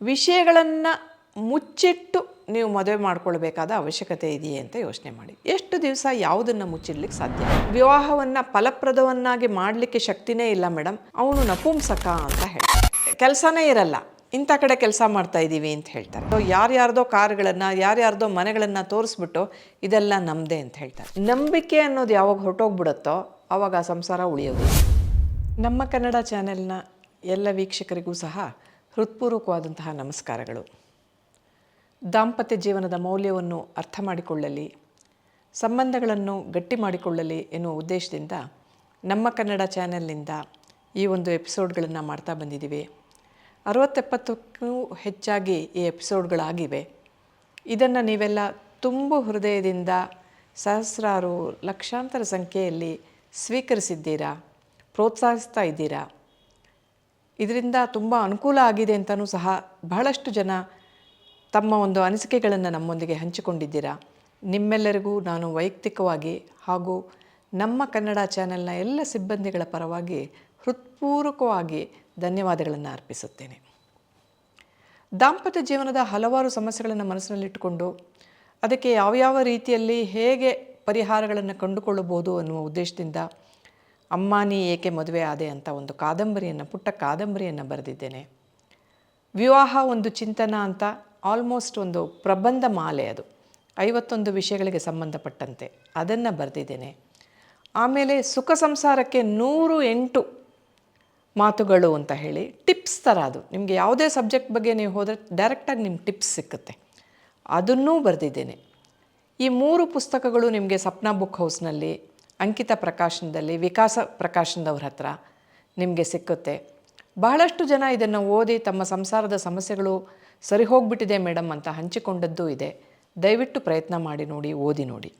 ವಿಷಯಗಳನ್ನು ಮುಚ್ಚಿಟ್ಟು ನೀವು ಮದುವೆ ಮಾಡ್ಕೊಳ್ಬೇಕಾದ ಅವಶ್ಯಕತೆ ಇದೆಯೇ ಅಂತ ಯೋಚನೆ ಮಾಡಿ. ಎಷ್ಟು ದಿವಸ ಯಾವುದನ್ನು ಮುಚ್ಚಿಡ್ಲಿಕ್ಕೆ ಸಾಧ್ಯ? ವಿವಾಹವನ್ನು ಫಲಪ್ರದವನ್ನಾಗಿ ಮಾಡಲಿಕ್ಕೆ ಶಕ್ತಿನೇ ಇಲ್ಲ ಮೇಡಮ್ ಅವನು ನಪುಂಸಕ ಅಂತ ಹೇಳ್ತಾರೆ ಕೆಲಸನೇ ಇರಲ್ಲ. ಇಂಥ ಕಡೆ ಕೆಲಸ ಮಾಡ್ತಾ ಇದ್ದೀವಿ ಅಂತ ಹೇಳ್ತಾರೆ. ಯಾರ್ಯಾರ್ದೋ ಕಾರ್ಗಳನ್ನು, ಯಾರ್ಯಾರ್ದೋ ಮನೆಗಳನ್ನು ತೋರಿಸ್ಬಿಟ್ಟು ಇದೆಲ್ಲ ನಮ್ಮದೇ ಅಂತ ಹೇಳ್ತಾರೆ. ನಂಬಿಕೆ ಅನ್ನೋದು ಯಾವಾಗ ಹೊರಟೋಗ್ಬಿಡುತ್ತೋ ಆವಾಗ ಆ ಸಂಸಾರ ಉಳಿಯೋದು. ನಮ್ಮ ಕನ್ನಡ ಚಾನೆಲ್ನ ಎಲ್ಲ ವೀಕ್ಷಕರಿಗೂ ಸಹ ಹೃತ್ಪೂರ್ವಕವಾದಂತಹ ನಮಸ್ಕಾರಗಳು. ದಾಂಪತ್ಯ ಜೀವನದ ಮೌಲ್ಯವನ್ನು ಅರ್ಥ ಮಾಡಿಕೊಳ್ಳಲಿ, ಸಂಬಂಧಗಳನ್ನು ಗಟ್ಟಿ ಮಾಡಿಕೊಳ್ಳಲಿ ಎನ್ನುವ ಉದ್ದೇಶದಿಂದ ನಮ್ಮ ಕನ್ನಡ ಚಾನೆಲ್ನಿಂದ ಈ ಒಂದು ಎಪಿಸೋಡ್ಗಳನ್ನು ಮಾಡ್ತಾ ಬಂದಿದ್ದೀವಿ. ಅರವತ್ತೆಪ್ಪತ್ತಕ್ಕೂ ಹೆಚ್ಚಾಗಿ ಈ ಎಪಿಸೋಡ್ಗಳಾಗಿವೆ. ಇದನ್ನು ನೀವೆಲ್ಲ ತುಂಬು ಹೃದಯದಿಂದ ಸಹಸ್ರಾರು ಲಕ್ಷಾಂತರ ಸಂಖ್ಯೆಯಲ್ಲಿ ಸ್ವೀಕರಿಸಿದ್ದೀರಾ, ಪ್ರೋತ್ಸಾಹಿಸ್ತಾ ಇದ್ದೀರಾ? ಇದರಿಂದ ತುಂಬ ಅನುಕೂಲ ಆಗಿದೆ ಅಂತಲೂ ಸಹ ಬಹಳಷ್ಟು ಜನ ತಮ್ಮ ಒಂದು ಅನಿಸಿಕೆಗಳನ್ನು ನಮ್ಮೊಂದಿಗೆ ಹಂಚಿಕೊಂಡಿದ್ದೀರಾ. ನಿಮ್ಮೆಲ್ಲರಿಗೂ ನಾನು ವೈಯಕ್ತಿಕವಾಗಿ ಹಾಗೂ ನಮ್ಮ ಕನ್ನಡ ಚಾನೆಲ್ನ ಎಲ್ಲ ಸಿಬ್ಬಂದಿಗಳ ಪರವಾಗಿ ಹೃತ್ಪೂರ್ವಕವಾಗಿ ಧನ್ಯವಾದಗಳನ್ನು ಅರ್ಪಿಸುತ್ತೇನೆ. ದಾಂಪತ್ಯ ಜೀವನದ ಹಲವಾರು ಸಮಸ್ಯೆಗಳನ್ನು ಮನಸ್ಸಿನಲ್ಲಿಟ್ಟುಕೊಂಡು ಅದಕ್ಕೆ ಯಾವ್ಯಾವ ರೀತಿಯಲ್ಲಿ ಹೇಗೆ ಪರಿಹಾರಗಳನ್ನು ಕಂಡುಕೊಳ್ಳಬಹುದು ಅನ್ನುವ ಉದ್ದೇಶದಿಂದ ಅಮ್ಮ, ನೀ ಏಕೆ ಮದುವೆ ಆದೆ ಅಂತ ಒಂದು ಕಾದಂಬರಿಯನ್ನು, ಪುಟ್ಟ ಕಾದಂಬರಿಯನ್ನು ಬರೆದಿದ್ದೇನೆ. ವಿವಾಹ ಒಂದು ಚಿಂತನ ಅಂತ ಆಲ್ಮೋಸ್ಟ್ ಒಂದು ಪ್ರಬಂಧ ಮಾಲೆ ಅದು. ಐವತ್ತೊಂದು ವಿಷಯಗಳಿಗೆ ಸಂಬಂಧಪಟ್ಟಂತೆ ಅದನ್ನು ಬರೆದಿದ್ದೇನೆ. ಆಮೇಲೆ ಸುಖ ಸಂಸಾರಕ್ಕೆ ನೂರು ಎಂಟು ಮಾತುಗಳು ಅಂತ ಹೇಳಿ ಟಿಪ್ಸ್ ಥರ ಅದು. ನಿಮಗೆ ಯಾವುದೇ ಸಬ್ಜೆಕ್ಟ್ ಬಗ್ಗೆ ನೀವು ಹೋದರೆ ಡೈರೆಕ್ಟಾಗಿ ನಿಮ್ಗೆ ಟಿಪ್ಸ್ ಸಿಕ್ಕುತ್ತೆ. ಅದನ್ನೂ ಬರೆದಿದ್ದೇನೆ. ಈ ಮೂರು ಪುಸ್ತಕಗಳು ನಿಮಗೆ ಸಪ್ನಾ ಬುಕ್ ಹೌಸ್ನಲ್ಲಿ ಅಂಕಿತ ಪ್ರಕಾಶನದಲ್ಲಿ, ವಿಕಾಸ ಪ್ರಕಾಶನದವ್ರ ಹತ್ರ ನಿಮಗೆ ಸಿಕ್ಕುತ್ತೆ. ಬಹಳಷ್ಟು ಜನ ಇದನ್ನು ಓದಿ ತಮ್ಮ ಸಂಸಾರದ ಸಮಸ್ಯೆಗಳು ಸರಿ ಹೋಗ್ಬಿಟ್ಟಿದೆ ಮೇಡಮ್ ಅಂತ ಹಂಚಿಕೊಂಡದ್ದು ಇದೆ. ದಯವಿಟ್ಟು ಪ್ರಯತ್ನ ಮಾಡಿ ನೋಡಿ, ಓದಿ ನೋಡಿ.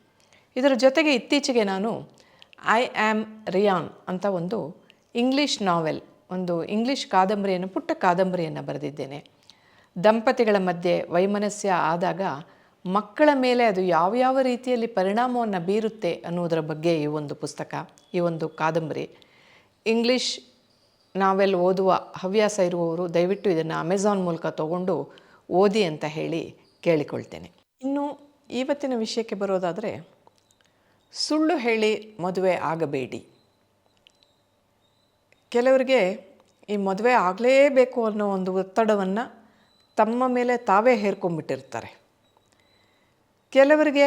ಇದರ ಜೊತೆಗೆ ಇತ್ತೀಚೆಗೆ ನಾನು ಐ ಆ್ಯಮ್ ರಿಯಾನ್ ಅಂತ ಒಂದು ಇಂಗ್ಲೀಷ್ ನಾವೆಲ್, ಒಂದು ಇಂಗ್ಲೀಷ್ ಕಾದಂಬರಿಯನ್ನು, ಪುಟ್ಟ ಕಾದಂಬರಿಯನ್ನು ಬರೆದಿದ್ದೇನೆ. ದಂಪತಿಗಳ ಮಧ್ಯೆ ವೈಮನಸ್ಯ ಆದಾಗ ಮಕ್ಕಳ ಮೇಲೆ ಅದು ಯಾವ್ಯಾವ ರೀತಿಯಲ್ಲಿ ಪರಿಣಾಮವನ್ನು ಬೀರುತ್ತೆ ಅನ್ನೋದರ ಬಗ್ಗೆ ಈ ಒಂದು ಪುಸ್ತಕ, ಈ ಒಂದು ಕಾದಂಬರಿ. ಇಂಗ್ಲೀಷ್ ನಾವೆಲ್ ಓದುವ ಹವ್ಯಾಸ ಇರುವವರು ದಯವಿಟ್ಟು ಇದನ್ನು ಅಮೆಝಾನ್ ಮೂಲಕ ತಗೊಂಡು ಓದಿ ಅಂತ ಹೇಳಿ ಕೇಳಿಕೊಳ್ತೇನೆ. ಇನ್ನು ಇವತ್ತಿನ ವಿಷಯಕ್ಕೆ ಬರೋದಾದರೆ, ಸುಳ್ಳು ಹೇಳಿ ಮದುವೆ ಆಗಬೇಡಿ. ಕೆಲವರಿಗೆ ಈ ಮದುವೆ ಆಗಲೇಬೇಕು ಅನ್ನೋ ಒಂದು ಒತ್ತಡವನ್ನು ತಮ್ಮ ಮೇಲೆ ತಾವೇ ಹೇರ್ಕೊಂಡ್ಬಿಟ್ಟಿರ್ತಾರೆ. ಕೆಲವರಿಗೆ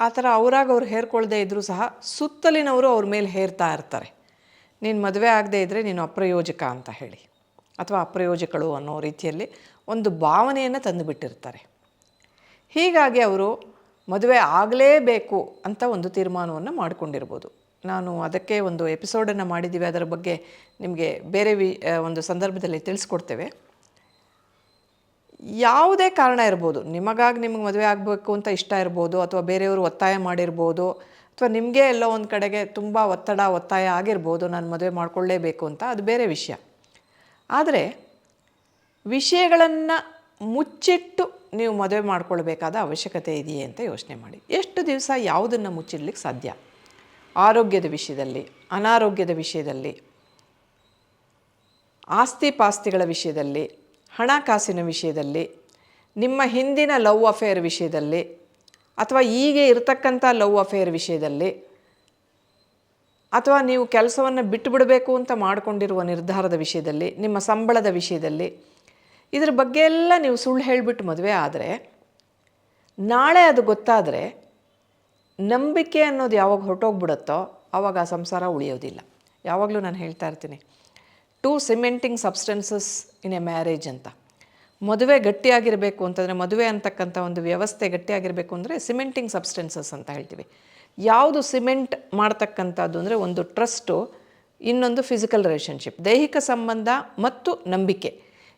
ಆ ಥರ ಅವರಾಗ ಅವ್ರು ಹೇರ್ಕೊಳ್ದೇ ಇದ್ದರೂ ಸಹ ಸುತ್ತಲಿನವರು ಅವ್ರ ಮೇಲೆ ಹೇರ್ತಾ ಇರ್ತಾರೆ. ನೀನು ಮದುವೆ ಆಗದೇ ಇದ್ದರೆ ನೀನು ಅಪ್ರಯೋಜಕ ಅಂತ ಹೇಳಿ. ಅಥವಾ ಅಪ್ರಯೋಜಕಳು ಅನ್ನೋ ರೀತಿಯಲ್ಲಿ ಒಂದು ಭಾವನೆಯನ್ನು ತಂದುಬಿಟ್ಟಿರ್ತಾರೆ. ಹೀಗಾಗಿ ಅವರು ಮದುವೆ ಆಗಲೇಬೇಕು ಅಂತ ಒಂದು ತೀರ್ಮಾನವನ್ನು ಮಾಡಿಕೊಂಡಿರ್ಬೋದು. ನಾನು ಅದಕ್ಕೆ ಒಂದು ಎಪಿಸೋಡನ್ನು ಮಾಡಿದ್ದೀವಿ. ಅದರ ಬಗ್ಗೆ ನಿಮಗೆ ಬೇರೆ ವಿ ಒಂದು ಸಂದರ್ಭದಲ್ಲಿ ತಿಳಿಸ್ಕೊಡ್ತೇವೆ. ಯಾವುದೇ ಕಾರಣ ಇರ್ಬೋದು. ನಿಮಗಾಗಿ ನಿಮಗೆ ಮದುವೆ ಆಗಬೇಕು ಅಂತ ಇಷ್ಟ ಇರ್ಬೋದು ಅಥವಾ ಬೇರೆಯವರು ಒತ್ತಾಯ ಮಾಡಿರ್ಬೋದು ಅಥವಾ ನಿಮಗೆ ಎಲ್ಲೋ ಒಂದು ಕಡೆಗೆ ತುಂಬ ಒತ್ತಡ, ಒತ್ತಾಯ ಆಗಿರ್ಬೋದು, ನಾನು ಮದುವೆ ಮಾಡಿಕೊಳ್ಳೇಬೇಕು ಅಂತ ಅದು ಬೇರೆ ವಿಷಯ. ಆದರೆ ವಿಷಯಗಳನ್ನು ಮುಚ್ಚಿಟ್ಟು ನೀವು ಮದುವೆ ಮಾಡ್ಕೊಳ್ಬೇಕಾದ ಅವಶ್ಯಕತೆ ಇದೆಯೇ ಅಂತ ಯೋಚನೆ ಮಾಡಿ. ಎಷ್ಟು ದಿವಸ ಯಾವುದನ್ನು ಮುಚ್ಚಿಡ್ಲಿಕ್ಕೆ ಸಾಧ್ಯ? ಆರೋಗ್ಯದ ವಿಷಯದಲ್ಲಿ, ಅನಾರೋಗ್ಯದ ವಿಷಯದಲ್ಲಿ, ಆಸ್ತಿ ಪಾಸ್ತಿಗಳ ವಿಷಯದಲ್ಲಿ ಹಣಕಾಸಿನ ವಿಷಯದಲ್ಲಿ, ನಿಮ್ಮ ಹಿಂದಿನ ಲವ್ ಅಫೇರ್ ವಿಷಯದಲ್ಲಿ, ಅಥವಾ ಈಗ ಇರತಕ್ಕಂಥ ಲವ್ ಅಫೇರ್ ವಿಷಯದಲ್ಲಿ, ಅಥವಾ ನೀವು ಕೆಲಸವನ್ನು ಬಿಟ್ಟುಬಿಡಬೇಕು ಅಂತ ಮಾಡಿಕೊಂಡಿರುವ ನಿರ್ಧಾರದ ವಿಷಯದಲ್ಲಿ, ನಿಮ್ಮ ಸಂಬಳದ ವಿಷಯದಲ್ಲಿ, ಇದ್ರ ಬಗ್ಗೆ ಎಲ್ಲ ನೀವು ಸುಳ್ಳು ಹೇಳಿಬಿಟ್ಟು ಮದುವೆ ಆದರೆ, ನಾಳೆ ಅದು ಗೊತ್ತಾದರೆ ನಂಬಿಕೆ ಅನ್ನೋದು ಯಾವಾಗ ಹೊರಟೋಗ್ಬಿಡುತ್ತೋ ಆವಾಗ ಆ ಸಂಸಾರ ಉಳಿಯೋದಿಲ್ಲ. ಯಾವಾಗಲೂ ನಾನು ಹೇಳ್ತಾ ಇರ್ತೀನಿ two cementing substances in a marriage ಅಂತ. ಮದುವೆ ಗಟ್ಟಿಯಾಗಿರಬೇಕು ಅಂತಂದರೆ, ಮದುವೆ ಅಂತಕ್ಕಂಥ ಒಂದು ವ್ಯವಸ್ಥೆ ಗಟ್ಟಿಯಾಗಿರಬೇಕು ಅಂದರೆ ಸಿಮೆಂಟಿಂಗ್ ಸಬ್ಸ್ಟೆನ್ಸಸ್ ಅಂತ ಹೇಳ್ತೀವಿ. ಯಾವುದು ಸಿಮೆಂಟ್ ಮಾಡ್ತಕ್ಕಂಥದ್ದು ಅಂದರೆ ಒಂದು ಟ್ರಸ್ಟು, ಇನ್ನೊಂದು ಫಿಸಿಕಲ್ ರಿಲೇಷನ್ಶಿಪ್ ದೈಹಿಕ ಸಂಬಂಧ ಮತ್ತು ನಂಬಿಕೆ.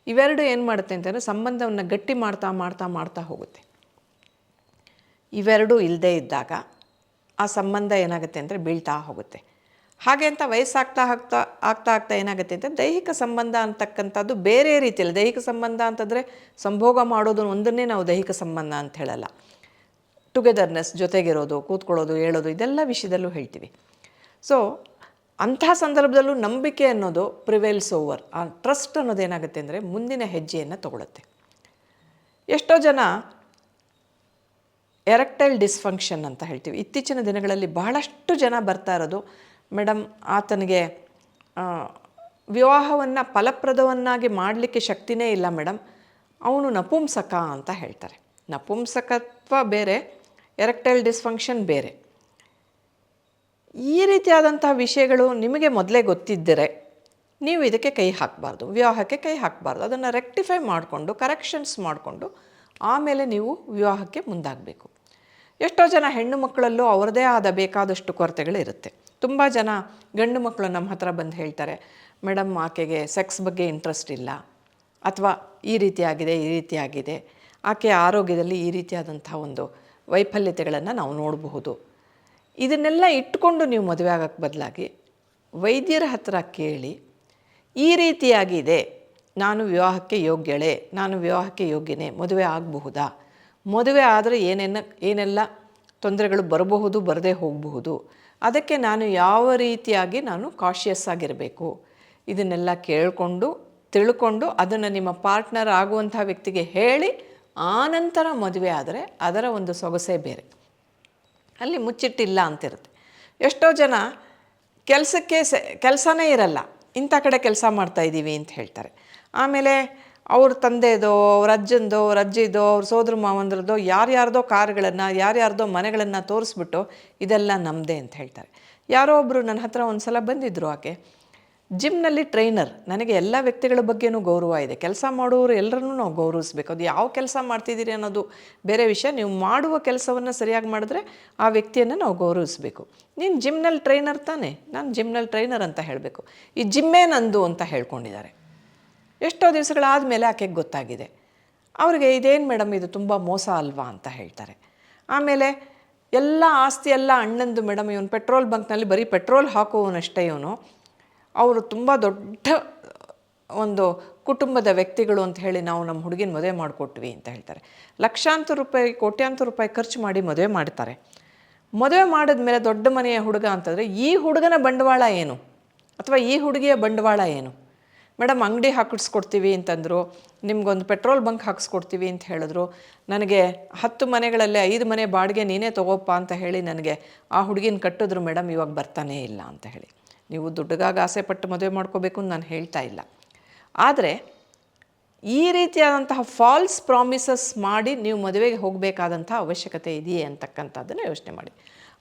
ಇವೆರಡು ಏನು ಮಾಡುತ್ತೆ ಅಂತಂದರೆ ಸಂಬಂಧವನ್ನು ಗಟ್ಟಿ ಮಾಡ್ತಾ ಮಾಡ್ತಾ ಮಾಡ್ತಾ ಹೋಗುತ್ತೆ. ಇವೆರಡೂ ಇಲ್ಲದೇ ಇದ್ದಾಗ ಆ ಸಂಬಂಧ ಏನಾಗುತ್ತೆ ಅಂದರೆ ಬೀಳ್ತಾ ಹೋಗುತ್ತೆ. ಹಾಗೆ ಅಂತ ವಯಸ್ಸಾಗ್ತಾ ಆಗ್ತಾ ಆಗ್ತಾ ಆಗ್ತಾ ಏನಾಗುತ್ತೆ ಅಂತ ದೈಹಿಕ ಸಂಬಂಧ ಅಂತಕ್ಕಂಥದ್ದು ಬೇರೆ ರೀತಿಯಲ್ಲಿ. ದೈಹಿಕ ಸಂಬಂಧ ಅಂತಂದರೆ ಸಂಭೋಗ ಮಾಡೋದು ಒಂದನ್ನೇ ನಾವು ದೈಹಿಕ ಸಂಬಂಧ ಅಂತ ಹೇಳಲ್ಲ. ಟುಗೆದರ್ನೆಸ್ ಜೊತೆಗಿರೋದು, ಕೂತ್ಕೊಳ್ಳೋದು, ಹೇಳೋದು, ಇದೆಲ್ಲ ವಿಷಯದಲ್ಲೂ ಹೇಳ್ತೀವಿ. ಸೊ ಅಂತಹ ಸಂದರ್ಭದಲ್ಲೂ ನಂಬಿಕೆ ಅನ್ನೋದು ಪ್ರಿವೇಲ್ಸ್ ಓವರ್ ಆ ಟ್ರಸ್ಟ್ ಅನ್ನೋದು ಏನಾಗುತ್ತೆ ಅಂದರೆ ಮುಂದಿನ ಹೆಜ್ಜೆಯನ್ನು ತಗೊಳುತ್ತೆ. ಎಷ್ಟೋ ಜನ ಎರೆಕ್ಟೈಲ್ ಡಿಸ್ಫಂಕ್ಷನ್ ಅಂತ ಹೇಳ್ತೀವಿ. ಇತ್ತೀಚಿನ ದಿನಗಳಲ್ಲಿ ಬಹಳಷ್ಟು ಜನ ಬರ್ತಾ ಇರೋದು ಮೇಡಮ್, ಆತನಿಗೆ ವಿವಾಹವನ್ನು ಫಲಪ್ರದವನ್ನಾಗಿ ಮಾಡಲಿಕ್ಕೆ ಶಕ್ತಿನೇ ಇಲ್ಲ ಮೇಡಮ್. ಅವನು ನಪುಂಸಕ ಅಂತ ಹೇಳ್ತಾರೆ. ನಪುಂಸಕತ್ವ ಬೇರೆ, ಎರೆಕ್ಟೈಲ್ ಡಿಸ್ಫಂಕ್ಷನ್ ಬೇರೆ. ಈ ರೀತಿಯಾದಂತಹ ವಿಷಯಗಳು ನಿಮಗೆ ಮೊದಲೇ ಗೊತ್ತಿದ್ದರೆ ನೀವು ಇದಕ್ಕೆ ಕೈ ಹಾಕಬಾರ್ದು, ವಿವಾಹಕ್ಕೆ ಕೈ ಹಾಕಬಾರ್ದು, ಅದನ್ನು ರೆಕ್ಟಿಫೈ ಮಾಡಿಕೊಂಡು, ಕರೆಕ್ಷನ್ಸ್ ಮಾಡಿಕೊಂಡು ಆಮೇಲೆ ನೀವು ವಿವಾಹಕ್ಕೆ ಮುಂದಾಗಬೇಕು. ಎಷ್ಟೋ ಜನ ಹೆಣ್ಣು ಮಕ್ಕಳಲ್ಲೂ ಅವರದೇ ಆದ ಬೇಕಾದಷ್ಟು ಕೊರತೆಗಳಿರುತ್ತೆ. ತುಂಬ ಜನ ಗಂಡು ಮಕ್ಕಳು ನಮ್ಮ ಹತ್ರ ಬಂದು ಹೇಳ್ತಾರೆ, ಮೇಡಮ್, ಆಕೆಗೆ ಸೆಕ್ಸ್ ಬಗ್ಗೆ ಇಂಟ್ರೆಸ್ಟ್ ಇಲ್ಲ. ಅಥವಾ ಈ ರೀತಿಯಾಗಿದೆ ಈ ರೀತಿಯಾಗಿದೆ ಆಕೆಯ ಆರೋಗ್ಯದಲ್ಲಿ ಈ ರೀತಿಯಾದಂಥ ಒಂದು ವೈಫಲ್ಯತೆಗಳನ್ನು ನಾವು ನೋಡಬಹುದು. ಇದನ್ನೆಲ್ಲ ಇಟ್ಟುಕೊಂಡು ನೀವು ಮದುವೆ ಆಗೋಕ್ಕೆ ಬದಲಾಗಿ ವೈದ್ಯರ ಹತ್ರ ಕೇಳಿ, ಈ ರೀತಿಯಾಗಿದೆ. ನಾನು ವಿವಾಹಕ್ಕೆ ಯೋಗ್ಯಳೆ. ನಾನು ವಿವಾಹಕ್ಕೆ ಯೋಗ್ಯನೇ. ಮದುವೆ ಆಗಬಹುದಾ? ಮದುವೆ ಆದರೆ ಏನೇನು, ಏನೆಲ್ಲ ತೊಂದರೆಗಳು ಬರಬಹುದು, ಬರದೇ ಹೋಗಬಹುದು. ಅದಕ್ಕೆ ನಾನು ಯಾವ ರೀತಿಯಾಗಿ ನಾನು ಕಾಶಿಯಸ್ ಆಗಿರಬೇಕು? ಇದನ್ನೆಲ್ಲ ಕೇಳಿಕೊಂಡು, ತಿಳ್ಕೊಂಡು ಅದನ್ನು ನಿಮ್ಮ ಪಾರ್ಟ್ನರ್ ಆಗುವಂಥ ವ್ಯಕ್ತಿಗೆ ಹೇಳಿ ಆನಂತರ ಮದುವೆ ಆದರೆ ಅದರ ಒಂದು ಸೊಗಸೇ ಬೇರೆ. ಅಲ್ಲಿ ಮುಚ್ಚಿಟ್ಟಿಲ್ಲ ಅಂತಿರುತ್ತೆ. ಎಷ್ಟೋ ಜನ ಕೆಲಸಕ್ಕೆ ಸ, ಕೆಲಸನೇ ಇರಲ್ಲ. ಇಂಥ ಕಡೆ ಕೆಲಸ ಮಾಡ್ತಾಯಿದ್ದೀವಿ ಅಂತ ಹೇಳ್ತಾರೆ. ಆಮೇಲೆ ಅವ್ರ ತಂದೆದೋ, ಅವ್ರ ಅಜ್ಜಂದೋ, ಅವ್ರ ಅಜ್ಜಿದೋ, ಅವ್ರ ಸೋದ್ರ ಮಾವಂದ್ರದೋ ಯಾರ್ಯಾರ್ದೋ ಕಾರ್ಗಳನ್ನು ಯಾರ್ಯಾರ್ದೋ ಮನೆಗಳನ್ನು ತೋರಿಸ್ಬಿಟ್ಟು ಇದೆಲ್ಲ ನಮ್ಮದೇ ಅಂತ ಹೇಳ್ತಾರೆ. ಯಾರೋ ಒಬ್ಬರು ನನ್ನ ಹತ್ರ ಒಂದು ಸಲ ಬಂದಿದ್ದರು ಆಕೆ. ಜಿಮ್ನಲ್ಲಿ ಟ್ರೈನರ್. ನನಗೆ ಎಲ್ಲ ವ್ಯಕ್ತಿಗಳ ಬಗ್ಗೆನೂ ಗೌರವ ಇದೆ. ಕೆಲಸ ಮಾಡುವವರು ಎಲ್ಲರನ್ನೂ ನಾವು ಗೌರವಿಸ್ಬೇಕು. ಅದು ಯಾವ ಕೆಲಸ ಮಾಡ್ತಿದ್ದೀರಿ ಅನ್ನೋದು ಬೇರೆ ವಿಷಯ. ನೀವು ಮಾಡುವ ಕೆಲಸವನ್ನು ಸರಿಯಾಗಿ ಮಾಡಿದ್ರೆ ಆ ವ್ಯಕ್ತಿಯನ್ನು ನಾವು ಗೌರವಿಸಬೇಕು. ನೀನು ಜಿಮ್ನಲ್ಲಿ ಟ್ರೈನರ್ ತಾನೇ. ನಾನು ಜಿಮ್ನಲ್ಲಿ ಟ್ರೈನರ್ ಅಂತ ಹೇಳಬೇಕು. ಈ ಜಿಮ್ಮೇ ನಂದು ಅಂತ ಹೇಳ್ಕೊಂಡಿದ್ದಾರೆ. ಎಷ್ಟೋ ದಿವಸಗಳಾದ ಮೇಲೆ ಆಕೆಗೆ ಗೊತ್ತಾಗಿದೆ. ಅವರಿಗೆ ಇದೇನು ಮೇಡಮ್, ಇದು ತುಂಬ ಮೋಸ ಅಲ್ವಾ ಅಂತ ಹೇಳ್ತಾರೆ. ಆಮೇಲೆ ಎಲ್ಲ ಆಸ್ತಿ ಎಲ್ಲ ಅಣ್ಣಂದು ಮೇಡಮ್, ಇವನು ಪೆಟ್ರೋಲ್ ಬಂಕ್ನಲ್ಲಿ ಬರೀ ಪೆಟ್ರೋಲ್ ಹಾಕುವವನಷ್ಟೇ ಇವನು. ಅವರು ತುಂಬ ದೊಡ್ಡ ಒಂದು ಕುಟುಂಬದ ವ್ಯಕ್ತಿಗಳು ಅಂತ ಹೇಳಿ ನಾವು ನಮ್ಮ ಹುಡುಗಿನ ಮದುವೆ ಮಾಡಿಕೊಟ್ವಿ ಅಂತ ಹೇಳ್ತಾರೆ. ಲಕ್ಷಾಂತರ ರೂಪಾಯಿ, ಕೋಟ್ಯಾಂತರ ರೂಪಾಯಿ ಖರ್ಚು ಮಾಡಿ ಮದುವೆ ಮಾಡ್ತಾರೆ. ಮದುವೆ ಮಾಡಿದ ಮೇಲೆ ದೊಡ್ಡ ಮನೆಯ ಹುಡುಗ ಅಂತಂದರೆ ಈ ಹುಡುಗನ ಬಂಡವಾಳ ಏನು? ಅಥವಾ ಈ ಹುಡುಗಿಯ ಬಂಡವಾಳ ಏನು? ಮೇಡಮ್, ಅಂಗಡಿ ಹಾಕಿಸ್ಕೊಡ್ತೀವಿ ಅಂತಂದರು. ನಿಮಗೊಂದು ಪೆಟ್ರೋಲ್ ಬಂಕ್ ಹಾಕಿಸ್ಕೊಡ್ತೀವಿ ಅಂತ ಹೇಳಿದ್ರು. ನನಗೆ ಹತ್ತು ಮನೆಗಳಲ್ಲಿ ಐದು ಮನೆ ಬಾಡಿಗೆ ನೀನೇ ತಗೋಪ್ಪ ಅಂತ ಹೇಳಿ ನನಗೆ, ಆ ಹುಡುಗಿನ ಕಟ್ಟಿದ್ರು ಮೇಡಮ್, ಇವಾಗ ಬರ್ತಾನೇ ಇಲ್ಲ ಅಂತ ಹೇಳಿ. ನೀವು ದುಡ್ಡುಗಾಗಿ ಆಸೆ ಪಟ್ಟು ಮದುವೆ ಮಾಡ್ಕೋಬೇಕು ಅಂತ ನಾನು ಹೇಳ್ತಾ ಇಲ್ಲ. ಆದರೆ, ಈ ರೀತಿಯಾದಂತಹ ಫಾಲ್ಸ್ ಪ್ರಾಮಿಸಸ್ ಮಾಡಿ ನೀವು ಮದುವೆಗೆ ಹೋಗಬೇಕಾದಂಥ ಅವಶ್ಯಕತೆ ಇದೆಯೇ ಅಂತಕ್ಕಂಥದ್ದನ್ನು ಯೋಚನೆ ಮಾಡಿ.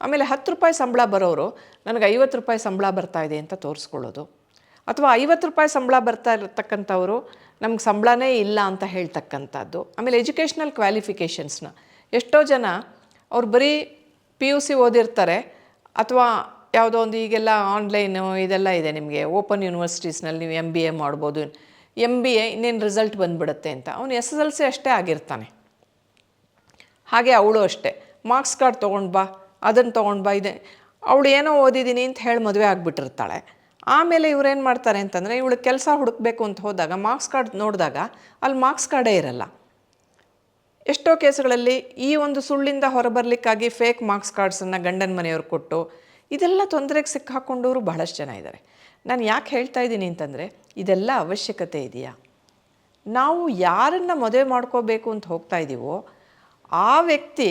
ಆಮೇಲೆ ಹತ್ತು ರೂಪಾಯಿ ಸಂಬಳ ಬರೋರು, ನನಗೆ ಐವತ್ತು ರೂಪಾಯಿ ಸಂಬಳ ಬರ್ತಾ ಇದೆ ಅಂತ ತೋರಿಸ್ಕೊಳ್ಳೋದು. ಅಥವಾ ಐವತ್ತು ರೂಪಾಯಿ ಸಂಬಳ ಬರ್ತಾ ಇರತಕ್ಕಂಥವ್ರು ನಮ್ಗೆ ಸಂಬಳನೇ ಇಲ್ಲ ಅಂತ ಹೇಳ್ತಕ್ಕಂಥದ್ದು. ಆಮೇಲೆ ಎಜುಕೇಷ್ನಲ್ ಕ್ವಾಲಿಫಿಕೇಷನ್ಸ್ನ. ಎಷ್ಟೋ ಜನ ಅವ್ರು ಬರೀ ಪಿ ಯು ಸಿ ಓದಿರ್ತಾರೆ ಅಥವಾ ಯಾವುದೋ ಒಂದು ಈಗೆಲ್ಲ ಆನ್ಲೈನು ಇದೆಲ್ಲ ಇದೆ ನಿಮಗೆ, ಓಪನ್ ಯೂನಿವರ್ಸಿಟೀಸ್ನಲ್ಲಿ ನೀವು ಎಂ ಬಿ ಎ ಮಾಡ್ಬೋದು ಎಂ ಬಿ ಎ ಇನ್ನೇನು ರಿಸಲ್ಟ್ ಬಂದುಬಿಡುತ್ತೆ ಅಂತ. ಅವನು ಎಸ್ ಎಸ್ ಎಲ್ ಸಿ ಅಷ್ಟೇ ಆಗಿರ್ತಾನೆ. ಹಾಗೆ ಅವಳು ಅಷ್ಟೇ. ಮಾರ್ಕ್ಸ್ ಕಾರ್ಡ್ ತೊಗೊಂಡು ಬಾ, ಅದನ್ನು ತೊಗೊಂಡು ಬಾ, ಇದೆ. ಅವಳು ಏನೋ ಓದಿದ್ದೀನಿ ಅಂತ ಹೇಳಿ ಮದುವೆ ಆಗಿಬಿಟ್ಟಿರ್ತಾಳೆ. ಆಮೇಲೆ ಇವ್ರೇನು ಮಾಡ್ತಾರೆ ಅಂತಂದರೆ, ಇವಳು ಕೆಲಸ ಹುಡುಕಬೇಕು ಅಂತ ಹೋದಾಗ, ಮಾರ್ಕ್ಸ್ ಕಾರ್ಡ್ ನೋಡಿದಾಗ ಅಲ್ಲಿ ಮಾರ್ಕ್ಸ್ ಕಾರ್ಡೇ ಇರಲ್ಲ. ಎಷ್ಟೋ ಕೇಸ್ಗಳಲ್ಲಿ ಈ ಒಂದು ಸುಳ್ಳಿಂದ ಹೊರಬರಲಿಕ್ಕಾಗಿ ಫೇಕ್ ಮಾರ್ಕ್ಸ್ ಕಾರ್ಡ್ಸನ್ನು ಗಂಡನ ಮನೆಯವ್ರು ಕೊಟ್ಟು, ಇದೆಲ್ಲ ತೊಂದರೆಗೆ ಸಿಕ್ಕಾಕೊಂಡವರು ಬಹಳಷ್ಟು ಜನ ಇದ್ದಾರೆ ನಾನು ಯಾಕೆ ಹೇಳ್ತಾ ಇದ್ದೀನಿ ಅಂತಂದರೆ, ಇದೆಲ್ಲ ಅವಶ್ಯಕತೆ ಇದೆಯಾ? ನಾವು ಯಾರನ್ನು ಮದುವೆ ಮಾಡ್ಕೋಬೇಕು ಅಂತ ಹೋಗ್ತಾ ಇದ್ದೀವೋ ಆ ವ್ಯಕ್ತಿ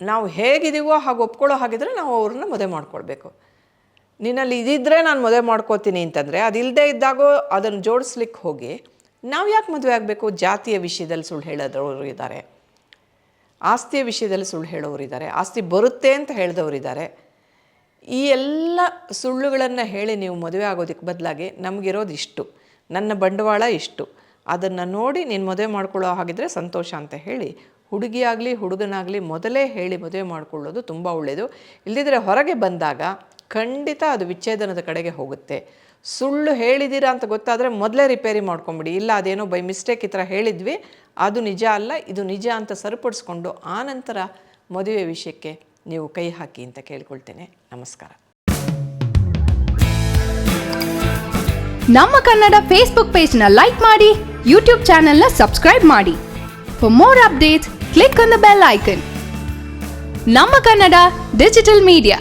ನಾವು ಹೇಗಿದ್ದೀವೋ ಹಾಗೆ ಒಪ್ಕೊಳ್ಳೋ ಹಾಗಿದ್ರೆ ನಾವು ಅವ್ರನ್ನ ಮದುವೆ ಮಾಡ್ಕೊಳ್ಬೇಕು. ನಿನ್ನಲ್ಲಿ ಇದಿದ್ದರೆ ನಾನು ಮದುವೆ ಮಾಡ್ಕೋತೀನಿ ಅಂತಂದರೆ ಅದಿಲ್ಲದೆ ಇದ್ದಾಗೋ ಅದನ್ನು ಜೋಡಿಸ್ಲಿಕ್ಕೆ ಹೋಗಿ ನಾವು ಯಾಕೆ ಮದುವೆ ಆಗಬೇಕು? ಜಾತಿಯ ವಿಷಯದಲ್ಲಿ ಸುಳ್ಳು ಹೇಳೋದವರು ಇದ್ದಾರೆ ಆಸ್ತಿಯ ವಿಷಯದಲ್ಲಿ ಸುಳ್ಳು ಹೇಳೋರು ಇದ್ದಾರೆ ಆಸ್ತಿ ಬರುತ್ತೆ ಅಂತ ಹೇಳಿದವರಿದ್ದಾರೆ ಈ ಎಲ್ಲ ಸುಳ್ಳುಗಳನ್ನು ಹೇಳಿ ನೀವು ಮದುವೆ ಆಗೋದಕ್ಕೆ ಬದಲಾಗಿ ನಮಗಿರೋದು ಇಷ್ಟು. ನನ್ನ ಬಂಡವಾಳ ಇಷ್ಟು. ಅದನ್ನು ನೋಡಿ ನೀನು ಮದುವೆ ಮಾಡ್ಕೊಳ್ಳೋ ಹಾಗಿದ್ರೆ ಸಂತೋಷ ಅಂತ ಹೇಳಿ ಹುಡುಗಿಯಾಗಲಿ, ಹುಡುಗನಾಗಲಿ ಮೊದಲೇ ಹೇಳಿ ಮದುವೆ ಮಾಡಿಕೊಳ್ಳೋದು ತುಂಬ ಒಳ್ಳೆಯದು ಇಲ್ಲದಿದ್ದರೆ ಹೊರಗೆ ಬಂದಾಗ ಖಂಡಿತ ಅದು ವಿಚ್ಛೇದನದ ಕಡೆಗೆ ಹೋಗುತ್ತೆ. ಸುಳ್ಳು ಹೇಳಿದ್ದೀರಾ ಅಂತ ಗೊತ್ತಾದರೆ ಮೊದಲೇ ರಿಪೇರಿ ಮಾಡ್ಕೊಂಬಿಡಿ. ಇಲ್ಲ, ಅದೇನೋ ಬೈ ಮಿಸ್ಟೇಕ್ ಈ ಥರ ಹೇಳಿದ್ವಿ. ಅದು ನಿಜ ಅಲ್ಲ, ಇದು ನಿಜ ಅಂತ ಸರಿಪಡಿಸ್ಕೊಂಡು ಆನಂತರ ಮದುವೆ ವಿಷಯಕ್ಕೆ ನೀವು ಕೈ ಹಾಕಿ ಅಂತ ಕೇಳ್ಕೊಳ್ತೇನೆ. ನಮಸ್ಕಾರ. ನಮ್ಮ ಕನ್ನಡ ಫೇಸ್ಬುಕ್ ಪೇಜ್ನ ಲೈಕ್ ಮಾಡಿ ಯೂಟ್ಯೂಬ್ ಚಾನೆಲ್ನ ಸಬ್ಸ್ಕ್ರೈಬ್ ಮಾಡಿ. For more updates click on the bell icon ನಮ್ಮ ಕನ್ನಡ ಡಿಜಿಟಲ್ ಮೀಡಿಯಾ